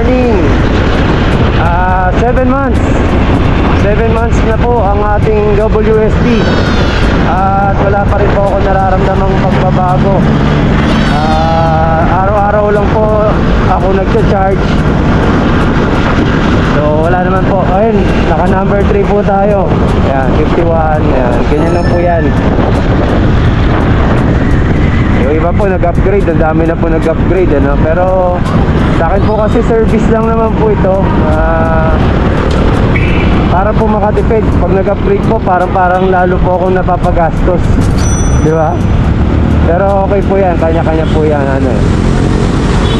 morning. Ah, 7 months. 7 months na po ang ating WSD. At wala pa rin po ako nararamdamang pagbabago. Ah, araw-araw lang po ako nagcha-charge. So wala naman po. Ayun, naka number 3 po tayo. Ayan, 51. Ayan, ganyan lang po yan. Yung iba po nag-upgrade, ang dami na po nag-upgrade ano? Pero sa akin po kasi service lang naman po ito. Ah, para po makatipid. Pag nag-upgrade po, parang parang lalo po akong napapagastos. Di ba? Pero okay po yan, kanya-kanya po yan. Ano, eh.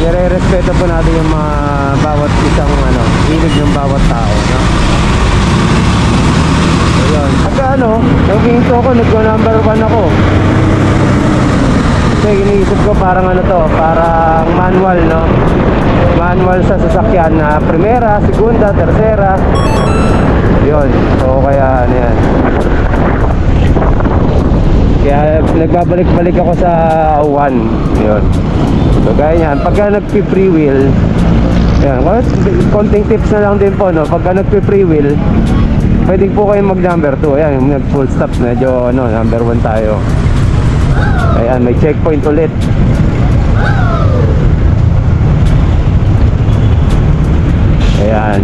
Nire-respeto po natin yung mga bawat isang ano, hilig ng bawat tao. No? So, yun. Pagka ano, ginto ko, nag-number one ako. Iniisip ko parang ano to, parang manual, no? Manual sa sasakyan na primera, segunda, tercera. Yun. So kaya ano yan. Kaya nagbabalik-balik ako sa 1. Yun. So gaya yan. Pagka nagpi-free wheel, yan. Konting tips na lang din po, no? Pagka nagpi-free wheel, pwede po kayong mag number 2. Ayan, nag full stop. Medyo ano, number 1 tayo. Ayan, may checkpoint ulit. Ayan.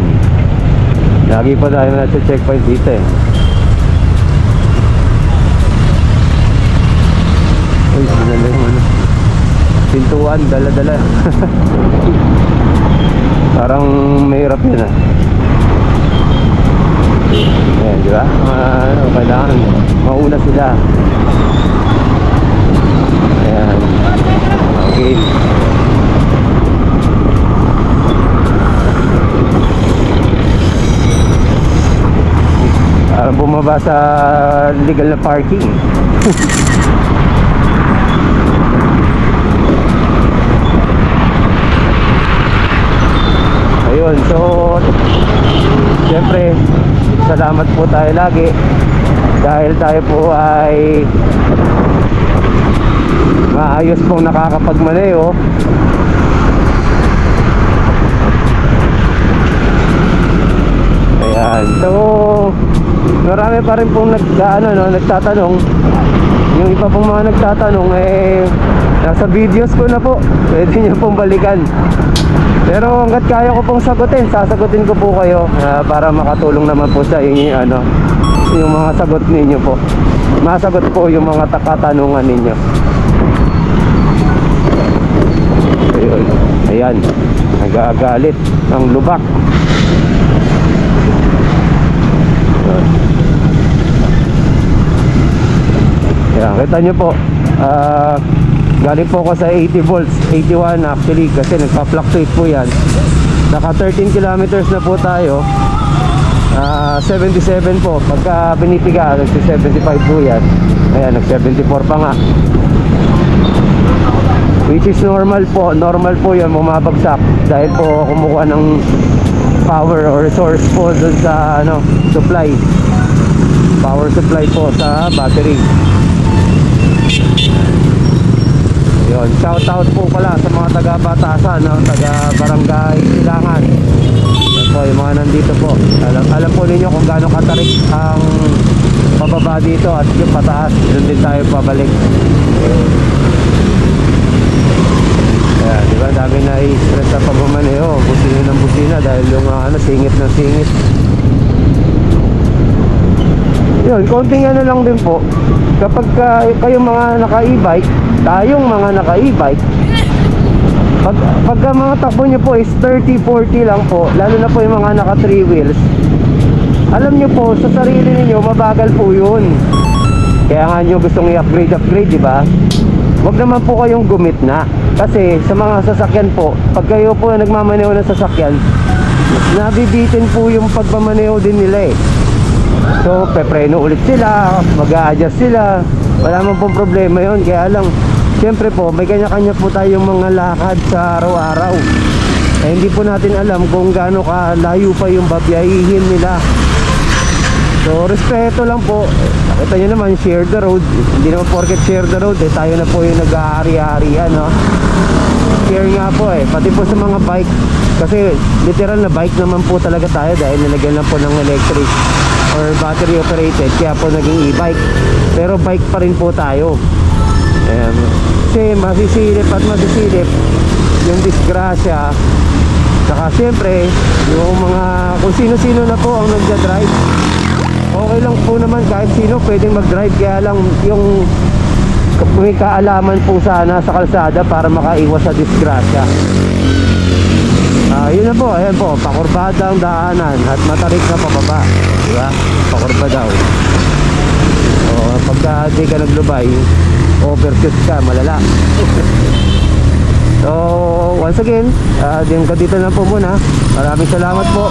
Lagi pa tayo na sa checkpoint dito eh. Uy, sinala yung ano. Pintuan, dala-dala. Parang mahirap yun ah. Ayan, di ba? Ano, kailangan mauna sila. Ayan. Okay. Para bumaba sa legal na parking. Ayun, so Siyempre, salamat po tayo lagi dahil tayo po ay maayos pong nakakapagmaneho ayan. So marami pa rin pong nag, ano, no, nagtatanong. Yung iba pong mga nagtatanong eh nasa videos ko na po. Pwede nyo pong balikan. Pero hanggat kaya ko pong sagutin sasagutin ko po kayo ah, para makatulong naman po sa inyo ano yung mga sagot ninyo po. Masagot po yung mga ta- katanungan ninyo Ayan. Nagagalit ang lubak. Ayan. Kita nyo po. ah, galing po ako sa 80 volts. 81 actually kasi nagpa-fluctuate po yan. Naka 13 kilometers na po tayo. Ah, 77 po. Pagka binipiga, nagsi-75 po yan. Ayan, nag-74 pa nga. Which is normal po, normal po yun, bumabagsak dahil po kumukuha ng power or resource po dun sa ano, supply. Power supply po sa battery. Yun, shout out po pala sa mga taga Batasan, no? taga Barangay Silangan. Yan po, yung mga nandito po. Alam, alam po ninyo kung gaano katarik ang pababa dito at yung pataas. Doon din tayo pabalik. Kaya, di ba, dami na i-stress sa pagmamaneho. Busina ng busina dahil yung ah, ano, singit ng singit. Yun, konting ano lang din po. Kapag ka, kayong mga naka-e-bike, tayong mga naka-e-bike, pag, pagka mga takbo nyo po is 30-40 lang po, lalo na po yung mga naka 3 wheels, alam nyo po, sa sarili ninyo, mabagal po yun. Kaya nga nyo gustong i-upgrade, upgrade, di ba? Huwag naman po kayong gumit na. Kasi sa mga sasakyan po, pag kayo po nagmamaneho ng sasakyan, nabibitin po yung pagmamaneho din nila eh. So, pepreno ulit sila, mag adjust sila. Wala man pong problema yon Kaya lang, siyempre po, may kanya-kanya po tayong mga lakad sa araw-araw. Eh, hindi po natin alam kung gaano kalayo pa yung babiyahihin nila. So, respeto lang po. Kita nyo naman, share the road. Hindi naman porket share the road, eh, tayo na po yung nag-aari-arian, no? Share nga po eh, pati po sa mga bike. Kasi literal na bike naman po talaga tayo dahil nilagyan lang po ng electric or battery operated, kaya po naging e-bike. Pero bike pa rin po tayo. Ayan. Kasi masisilip at masisilip yung disgrasya. Saka siyempre, yung mga kung sino-sino na po ang nagja-drive. Okay lang po naman kahit sino pwedeng mag-drive kaya lang yung may kaalaman po sana sa kalsada para makaiwas sa disgrasya. Ah, yun na po, ayan po, pakurbada ang daanan at matarik na pababa. Di ba? Pakurba daw. O, pagka di ka naglubay, overshoot ka, malala. so, once again, uh, dito na po muna. Maraming salamat po.